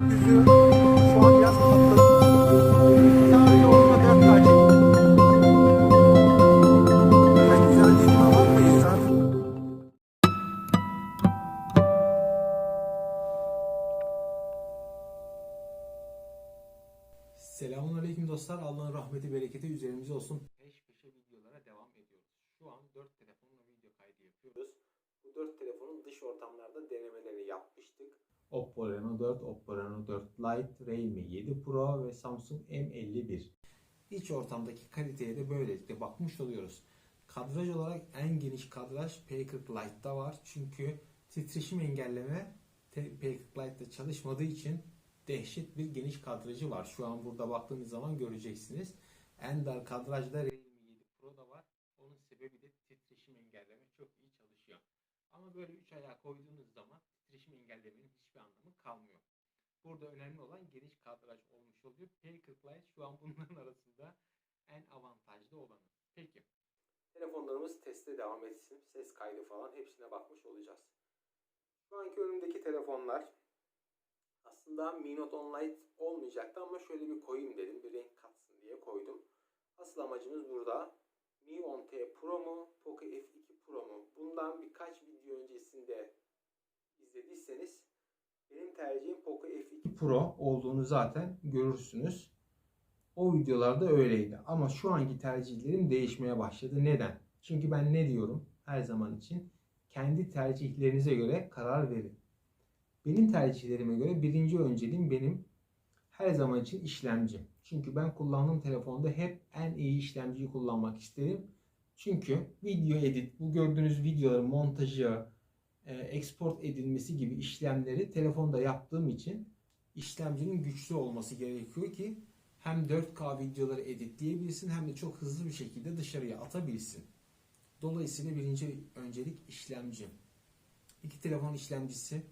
Thank you. Oppo Reno 4, Oppo Reno 4 Lite, Realme 7 Pro ve Samsung M51. İç ortamdaki kaliteye de böylelikle bakmış oluyoruz. Kadraj olarak en geniş kadraj P40 Lite'da var. Çünkü titreşim engelleme te- P40 Lite'da çalışmadığı için dehşet bir geniş kadrajı var. Şu an burada baktığınız zaman göreceksiniz. En dar kadrajda Realme 7 Pro'da var. Onun sebebi de titreşim engelleme çok iyi çalışıyor. Ama böyle 3 ayağa koyduğunuz zaman titreşim engellemenin hiçbir anlamı kalmıyor. Burada önemli olan geniş kadraj olmuş oluyor. P40 Lite şu an bunların arasında en avantajlı olanı. Peki. Telefonlarımız teste devam etsin. Ses kaydı falan hepsine bakmış olacağız. Şu anki önümdeki telefonlar aslında Mi Note 10 Lite olmayacaktı ama şöyle bir koyayım dedim. Bir renk katsın diye koydum. Asıl amacımız burada Mi 10T Pro mu, Poco F2 Pro mu? Bundan birkaç video öncesinde izlediyseniz benim tercihim Poco F2 Pro olduğunu zaten görürsünüz. O videolarda öyleydi. Ama şu anki tercihlerim değişmeye başladı. Neden? Çünkü ben ne diyorum her zaman için? Kendi tercihlerinize göre karar verin. Benim tercihlerime göre birinci önceliğim benim her zaman için işlemci. Çünkü ben kullandığım telefonda hep en iyi işlemciyi kullanmak isterim. Çünkü video edit, bu gördüğünüz videoların montajı, export edilmesi gibi işlemleri telefonda yaptığım için işlemcinin güçlü olması gerekiyor ki hem 4K videoları editleyebilsin hem de çok hızlı bir şekilde dışarıya atabilsin. Dolayısıyla birinci öncelik işlemci. İki telefon işlemcisi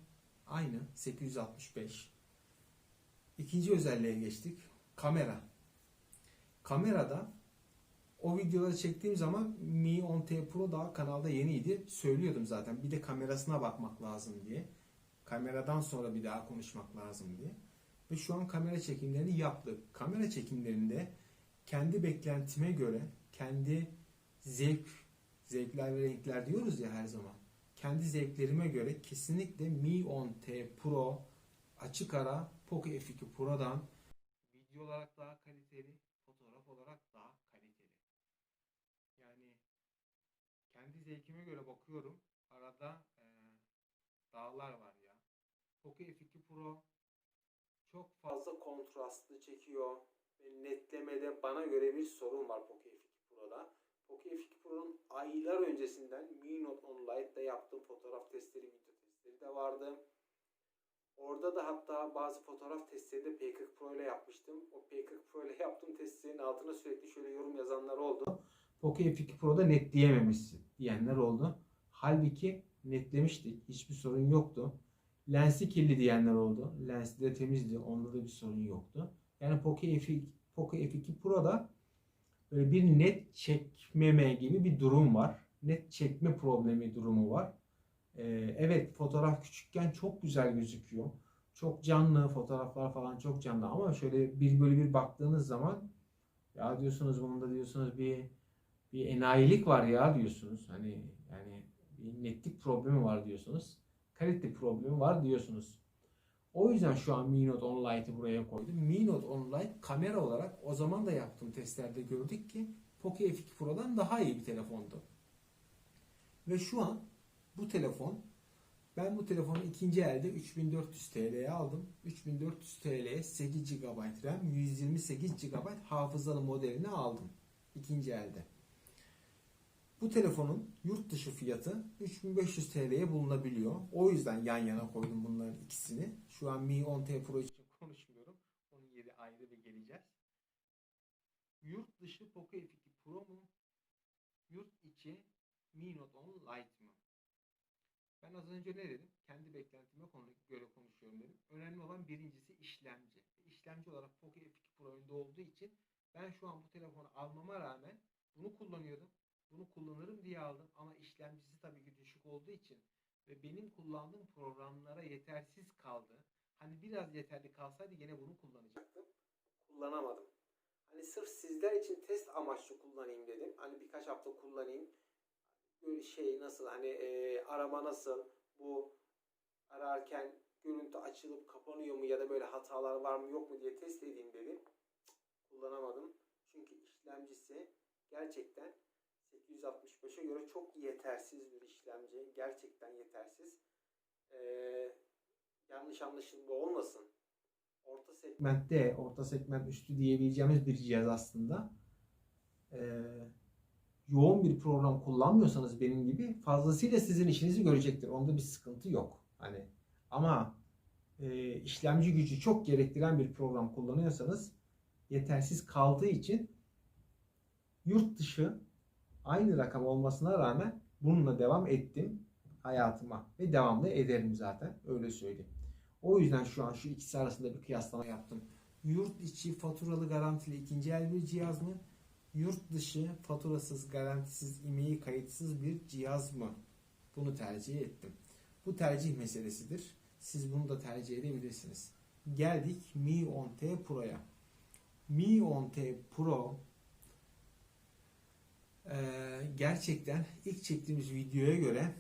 aynı 865. İkinci özelliğe geçtik. Kamera. Kamerada o videoları çektiğim zaman Mi 10T Pro daha kanalda yeniydi. Söylüyordum zaten. Bir de kamerasına bakmak lazım diye. Kameradan sonra bir daha konuşmak lazım diye. Ve şu an kamera çekimlerini yaptık. Kamera çekimlerinde kendi beklentime göre, kendi zevk, zevkler ve renkler diyoruz ya her zaman. Kendi zevklerime göre kesinlikle Mi 10T Pro açık ara Poco F2 Pro'dan video olarak daha kaliteli, fotoğraf olarak daha kaliteli. Yani kendi zevkime göre bakıyorum. Arada eee, dağlar var ya. Poco F2 Pro çok fazla kontrastlı çekiyor. Ve netlemede bana göre bir sorun var Poco F2 Pro'da. Poco F2 Pro'nun aylar öncesinden Mi Note 10 Lite'da yaptığım fotoğraf testleri, video testleri de vardı. Orada da hatta bazı fotoğraf testleri de P40 Pro ile yapmıştım. O P40 Pro ile yaptığım testlerin altına sürekli şöyle yorum yazanlar oldu. Poco F2 Pro'da netleyememişsin diyenler oldu. Halbuki netlemiştik. Hiçbir sorun yoktu. Lensi kirli diyenler oldu. Lensi de temizdi. Onda da bir sorun yoktu. Yani Poco F2, Poco F2 Pro'da böyle bir net çekmeme gibi bir durum var. Net çekme problemi durumu var. Ee, evet fotoğraf küçükken çok güzel gözüküyor. Çok canlı fotoğraflar falan çok canlı ama şöyle bir bölü bir baktığınız zaman ya diyorsunuz bunda diyorsunuz bir bir enayilik var ya diyorsunuz. Hani yani bir netlik problemi var diyorsunuz. Kalite problemi var diyorsunuz. O yüzden şu an Mi Note 10 Lite'ı buraya koydum. Mi Note 10 Lite kamera olarak o zaman da yaptığım testlerde gördük ki Poco F2 Pro'dan daha iyi bir telefondu. Ve şu an bu telefon ben bu telefonu ikinci elde 3400 TL'ye aldım. 3400 TL'ye 8 GB RAM, 128 GB hafızalı modelini aldım. ikinci elde. Bu telefonun yurt dışı fiyatı 3500 TL'ye bulunabiliyor. O yüzden yan yana koydum bunların ikisini. Şu an Mi 10T Pro için konuşmuyorum. Onun yeri ayrı ve geleceğiz. Yurt dışı Poco F2 Pro mu? Yurt içi Mi Note 10 Lite mı? Ben az önce ne dedim? Kendi beklentime göre konuşuyorum dedim. Önemli olan birincisi işlemci. İşlemci olarak Poco F2 Pro önde olduğu için ben şu an bu telefonu almama rağmen bunu kullanıyordum. Bunu kullanırım diye aldım ama işlemcisi tabii ki düşük olduğu için ve benim kullandığım programlara yetersiz kaldı. Hani biraz yeterli kalsaydı yine bunu kullanacaktım. Kullanamadım. Hani sırf sizler için test amaçlı kullanayım dedim. Hani birkaç hafta kullanayım. Böyle şey nasıl hani e, arama nasıl bu ararken görüntü açılıp kapanıyor mu ya da böyle hatalar var mı yok mu diye test edeyim dedim. Kullanamadım. Çünkü işlemcisi gerçekten 865'e göre çok yetersiz bir işlemci. Gerçekten yetersiz. Ee, yanlış anlaşılma olmasın. Orta segmentte, orta segment üstü diyebileceğimiz bir cihaz aslında. Ee, yoğun bir program kullanmıyorsanız benim gibi fazlasıyla sizin işinizi görecektir. Onda bir sıkıntı yok. Hani ama e, işlemci gücü çok gerektiren bir program kullanıyorsanız yetersiz kaldığı için yurt dışı aynı rakam olmasına rağmen bununla devam ettim hayatıma ve devamlı ederim zaten öyle söyleyeyim. O yüzden şu an şu ikisi arasında bir kıyaslama yaptım. Yurt içi faturalı garantili ikinci el bir cihaz mı? Yurt dışı faturasız, garantisiz, imeği kayıtsız bir cihaz mı? Bunu tercih ettim. Bu tercih meselesidir. Siz bunu da tercih edebilirsiniz. Geldik Mi 10T Pro'ya. Mi 10T Pro eee, gerçekten ilk çektiğimiz videoya göre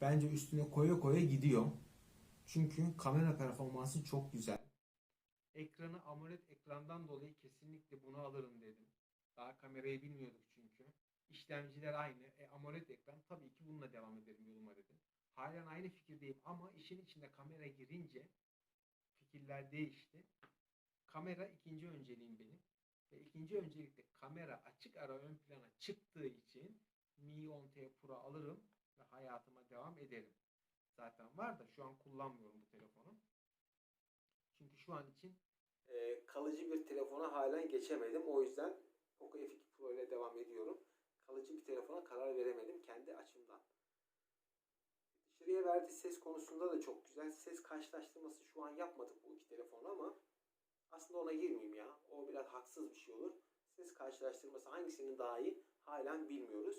bence üstüne koya koya gidiyor. Çünkü kamera performansı çok güzel. Ekranı AMOLED ekrandan dolayı kesinlikle bunu alırım dedim. Daha kamerayı bilmiyorduk çünkü. İşlemciler aynı. E, AMOLED ekran tabii ki bununla devam ederim yoluma dedim. Halen aynı fikirdeyim ama işin içinde kamera girince fikirler değişti. Kamera ikinci önceliğim benim. Ve ikinci öncelikle kamera açık ara ön plana çıktığı için Mi 10T Pro alırım ve hayatıma devam ederim. Zaten var da şu an kullanmıyorum bu telefonu. Çünkü şu an için e, kalıcı bir telefona halen geçemedim. O yüzden Poco F2 Pro ile devam ediyorum. Kalıcı bir telefona karar veremedim kendi açımdan. Dışarıya verdiği ses konusunda da çok güzel. Ses karşılaştırması şu an yapmadık bu iki telefonu ama aslında ona girmeyeyim ya. O biraz haksız bir şey olur. Ses karşılaştırması hangisinin daha iyi halen bilmiyoruz.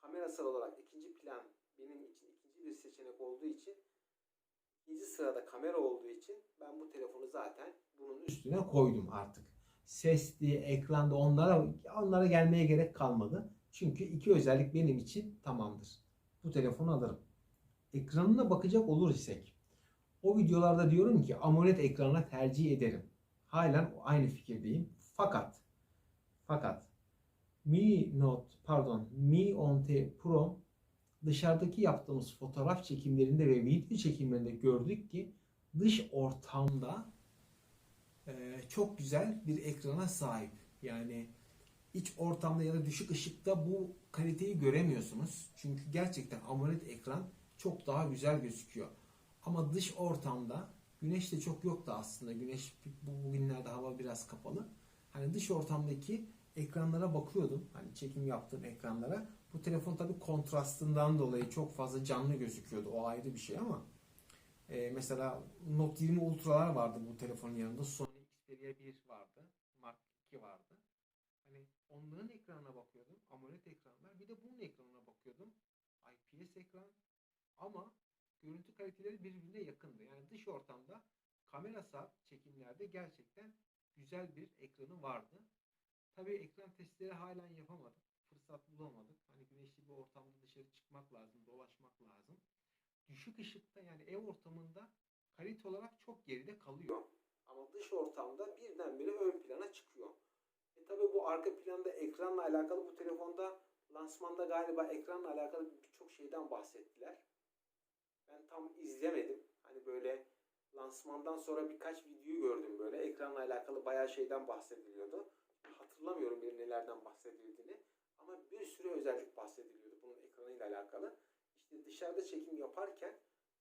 Kamerasal olarak ikinci plan benim için ikinci bir seçenek olduğu için ikinci sırada kamera olduğu için ben bu telefonu zaten bunun üstüne koydum artık. Sesli, ekranda onlara onlara gelmeye gerek kalmadı. Çünkü iki özellik benim için tamamdır. Bu telefonu alırım. Ekranına bakacak olur isek. O videolarda diyorum ki AMOLED ekrana tercih ederim. Halen aynı fikirdeyim. Fakat fakat Mi Note pardon Mi 10T Pro dışarıdaki yaptığımız fotoğraf çekimlerinde ve video çekimlerinde gördük ki dış ortamda e, çok güzel bir ekrana sahip. Yani iç ortamda ya da düşük ışıkta bu kaliteyi göremiyorsunuz. Çünkü gerçekten AMOLED ekran çok daha güzel gözüküyor. Ama dış ortamda güneş de çok yoktu aslında. Güneş bu bugünlerde hava biraz kapalı. Hani dış ortamdaki ekranlara bakıyordum. Hani çekim yaptığım ekranlara. Bu telefon tabii kontrastından dolayı çok fazla canlı gözüküyordu. O ayrı bir şey ama e, mesela Note 20 Ultra'lar vardı bu telefonun yanında. Sony Xperia 1 vardı. Mark 2 vardı. Hani onların ekranına bakıyordum. AMOLED ekranlar. Bir de bunun ekranına bakıyordum. IPS ekran. Ama görüntü kaliteleri birbirine yakındı. Yani dış ortamda kamerasal çekimlerde gerçekten güzel bir ekranı vardı. Tabii ekran testleri halen yapamadık. Fırsat bulamadık. Hani güneşli bir ortamda dışarı çıkmak lazım, dolaşmak lazım. Düşük ışıkta yani ev ortamında kalite olarak çok geride kalıyor. Ama dış ortamda birdenbire ön plana çıkıyor. E tabii bu arka planda ekranla alakalı bu telefonda lansmanda galiba ekranla alakalı birçok şeyden bahsettiler. Ben tam izlemedim. Hani böyle lansmandan sonra birkaç videoyu gördüm böyle. Ekranla alakalı bayağı şeyden bahsediliyordu. Hatırlamıyorum bir nelerden bahsedildiğini. Ama bir sürü özellik bahsediliyordu bunun ekranıyla alakalı. İşte dışarıda çekim yaparken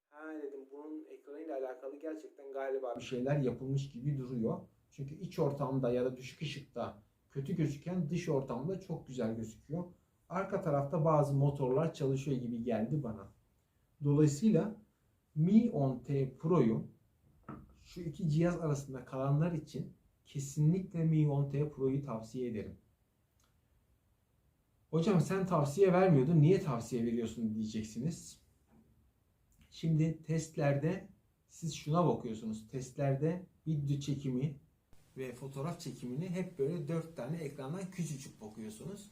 ha dedim bunun ekranıyla alakalı gerçekten galiba bir şeyler yapılmış gibi duruyor. Çünkü iç ortamda ya da düşük ışıkta kötü gözüken dış ortamda çok güzel gözüküyor. Arka tarafta bazı motorlar çalışıyor gibi geldi bana. Dolayısıyla Mi 10T Pro'yu şu iki cihaz arasında kalanlar için kesinlikle Mi 10T Pro'yu tavsiye ederim. Hocam sen tavsiye vermiyordun, niye tavsiye veriyorsun diyeceksiniz. Şimdi testlerde Siz şuna bakıyorsunuz. Testlerde video çekimi ve fotoğraf çekimini hep böyle dört tane ekrandan küçücük bakıyorsunuz.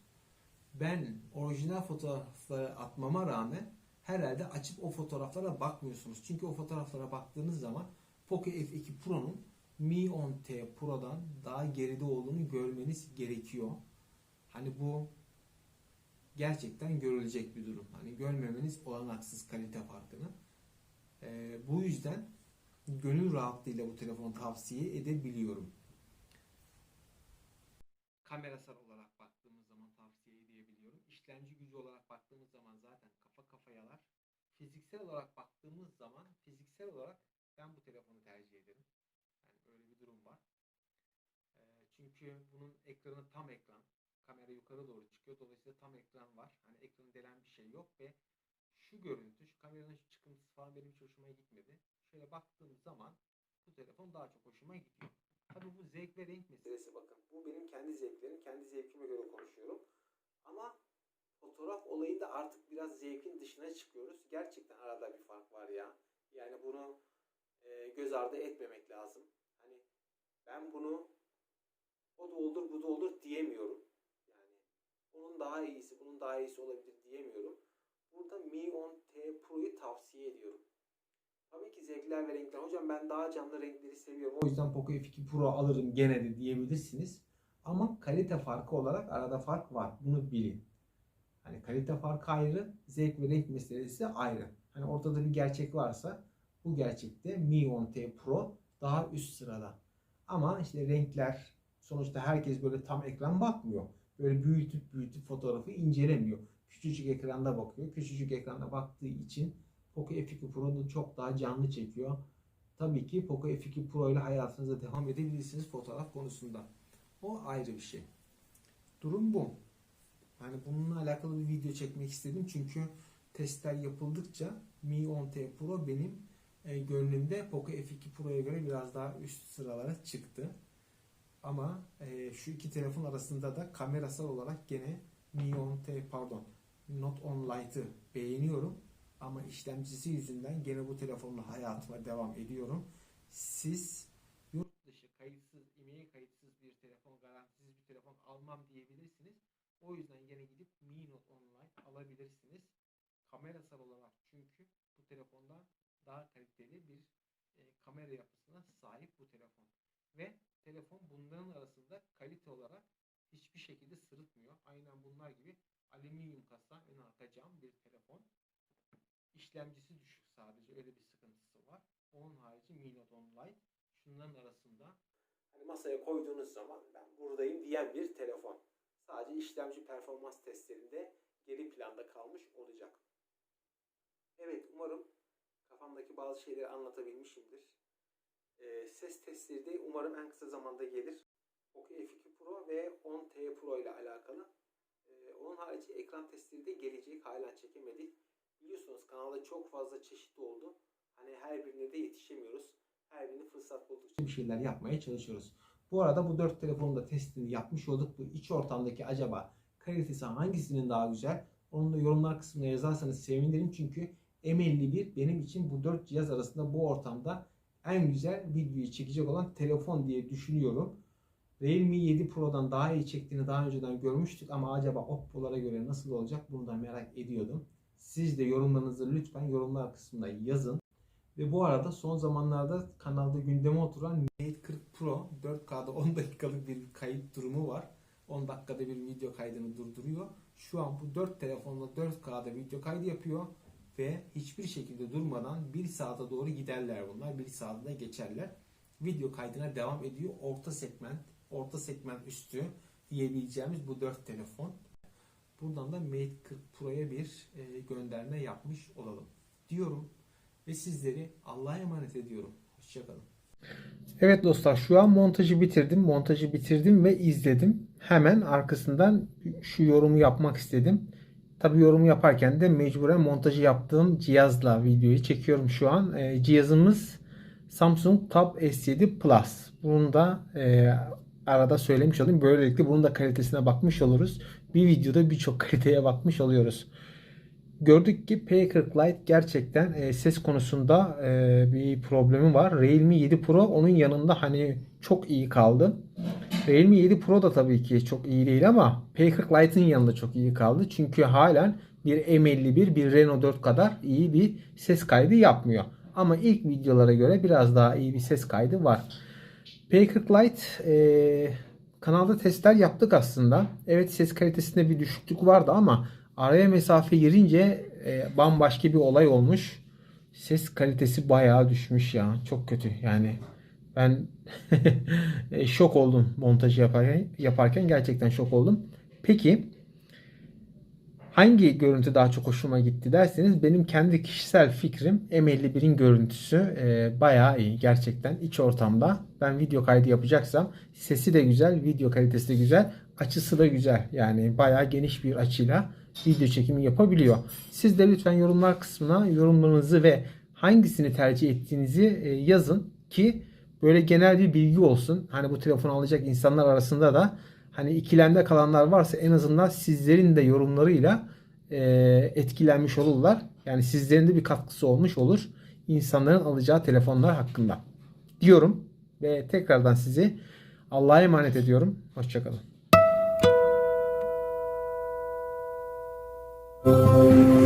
Ben orijinal fotoğrafları atmama rağmen herhalde açıp o fotoğraflara bakmıyorsunuz. Çünkü o fotoğraflara baktığınız zaman Poco F2 Pro'nun Mi 10T Pro'dan daha geride olduğunu görmeniz gerekiyor. Hani bu gerçekten görülecek bir durum. Hani görmemeniz olanaksız kalite farkını. Ee, bu yüzden gönül rahatlığıyla bu telefonu tavsiye edebiliyorum. Kamerasal olarak baktığımız zaman tavsiye edebiliyorum. İşlemci gücü olarak baktığımız zaman zaten kafa kafayalar. Fiziksel olarak baktığımız zaman fiziksel olarak ben bu telefonu tercih ederim. Yani öyle bir durum var. Ee, çünkü bunun ekranı tam ekran. Kamera yukarı doğru çıkıyor. Dolayısıyla tam ekran var. Hani ekranı delen bir şey yok ve şu görüntü, şu kameranın çıkıntısı falan benim hiç hoşuma gitmedi. Şöyle baktığım zaman bu telefon daha çok hoşuma gidiyor. Tabii bu zevk ve renk meselesi bakın. Bu benim kendi zevklerim, kendi zevkime göre konuşuyorum. Ama fotoğraf olayında artık biraz zevkin dışına çıkıyoruz. Gerçekten arada bir fark var ya. Yani bunu e, göz ardı etmemek lazım. Hani ben bunu o da olur bu da olur diyemiyorum. Yani onun daha iyisi bunun daha iyisi olabilir diyemiyorum. Burada Mi 10T Pro'yu tavsiye ediyorum. Tabii ki zevkler ve renkler. Hocam ben daha canlı renkleri seviyorum. O yüzden Poco F2 Pro alırım gene de diyebilirsiniz. Ama kalite farkı olarak arada fark var. Bunu bilin. Hani kalite farkı ayrı, zevk ve renk meselesi ayrı. Hani ortada bir gerçek varsa bu gerçekte Mi 10T Pro daha üst sırada. Ama işte renkler sonuçta herkes böyle tam ekran bakmıyor. Böyle büyütüp büyütüp fotoğrafı incelemiyor. Küçücük ekranda bakıyor. Küçücük ekranda baktığı için Poco F2 Pro'da çok daha canlı çekiyor. Tabii ki Poco F2 Pro ile hayatınıza devam edebilirsiniz fotoğraf konusunda. O ayrı bir şey. Durum bu. Hani bununla alakalı bir video çekmek istedim çünkü testler yapıldıkça Mi 10T Pro benim e, gönlümde Poco F2 Pro'ya göre biraz daha üst sıralara çıktı. Ama e, şu iki telefon arasında da kamerasal olarak gene Mi 10T pardon Note 10 Lite'ı beğeniyorum. Ama işlemcisi yüzünden gene bu telefonla hayatıma devam ediyorum. Siz yurt dışı kayıtsız, e-mail kayıtsız bir telefon, garantisiz bir telefon almam diyebilirsiniz. O yüzden gene gidip Mi Note 10 Lite alabilirsiniz. Kamerasal olarak çünkü bu telefonda daha kaliteli bir e, kamera yapısına sahip bu telefon. Ve telefon bunların arasında kalite olarak hiçbir şekilde sırıtmıyor. Aynen bunlar gibi alüminyum kasa ön arka cam bir telefon. İşlemcisi düşük sadece öyle bir sıkıntısı var. Onun harici Mi Note 10 Lite şunların arasında hani masaya koyduğunuz zaman ben buradayım diyen bir telefon. Sadece işlemci performans testlerinde geri planda kalmış olacak. Evet umarım kafamdaki bazı şeyleri anlatabilmişimdir. Ee, ses testleri de umarım en kısa zamanda gelir. Poco F2 Pro ve 10T Pro ile alakalı. Ee, onun harici ekran testleri de gelecek. Hala çekemedik. Biliyorsunuz kanalda çok fazla çeşit oldu. Hani her birine de yetişemiyoruz. Her birini fırsat buldukça bir şeyler yapmaya çalışıyoruz. Bu arada bu dört telefonun da testini yapmış olduk. Bu iç ortamdaki acaba kalitesi hangisinin daha güzel? Onu da yorumlar kısmına yazarsanız sevinirim. Çünkü M51 benim için bu dört cihaz arasında bu ortamda en güzel videoyu çekecek olan telefon diye düşünüyorum. Realme 7 Pro'dan daha iyi çektiğini daha önceden görmüştük ama acaba Oppo'lara göre nasıl olacak bunu da merak ediyordum. Siz de yorumlarınızı lütfen yorumlar kısmına yazın. Ve bu arada son zamanlarda kanalda gündeme oturan Mate 40 Pro 4K'da 10 dakikalık bir kayıt durumu var. 10 dakikada bir video kaydını durduruyor. Şu an bu 4 telefonla 4K'da video kaydı yapıyor ve hiçbir şekilde durmadan 1 saate doğru giderler bunlar. 1 saate de geçerler. Video kaydına devam ediyor. Orta segment, orta segment üstü diyebileceğimiz bu 4 telefon. Buradan da Mate 40 Pro'ya bir e, gönderme yapmış olalım diyorum ve sizleri Allah'a emanet ediyorum. Hoşçakalın. Evet dostlar şu an montajı bitirdim. Montajı bitirdim ve izledim. Hemen arkasından şu yorumu yapmak istedim. Tabi yorumu yaparken de mecburen montajı yaptığım cihazla videoyu çekiyorum şu an. E, cihazımız Samsung Tab S7 Plus. Bunu da e, arada söylemiş olayım. Böylelikle bunun da kalitesine bakmış oluruz. Bir videoda birçok kaliteye bakmış oluyoruz. Gördük ki P40 Lite gerçekten e, ses konusunda e, bir problemi var. Realme 7 Pro onun yanında hani çok iyi kaldı. Realme 7 Pro da tabii ki çok iyi değil ama P40 Lite'ın yanında çok iyi kaldı. Çünkü halen bir M51 bir Reno 4 kadar iyi bir ses kaydı yapmıyor. Ama ilk videolara göre biraz daha iyi bir ses kaydı var. P40 Lite e, kanalda testler yaptık aslında. Evet ses kalitesinde bir düşüklük vardı ama araya mesafe girince e, bambaşka bir olay olmuş. Ses kalitesi bayağı düşmüş ya. Çok kötü yani. Ben e, şok oldum montajı yaparken, yaparken gerçekten şok oldum. Peki hangi görüntü daha çok hoşuma gitti derseniz benim kendi kişisel fikrim M51'in görüntüsü e, bayağı iyi gerçekten iç ortamda ben video kaydı yapacaksam sesi de güzel video kalitesi de güzel açısı da güzel yani bayağı geniş bir açıyla video çekimi yapabiliyor. Siz de lütfen yorumlar kısmına yorumlarınızı ve hangisini tercih ettiğinizi e, yazın ki böyle genel bir bilgi olsun. Hani bu telefonu alacak insanlar arasında da hani ikilemde kalanlar varsa en azından sizlerin de yorumlarıyla e, etkilenmiş olurlar. Yani sizlerin de bir katkısı olmuş olur insanların alacağı telefonlar hakkında. Diyorum ve tekrardan sizi Allah'a emanet ediyorum. Hoşçakalın. Thank you.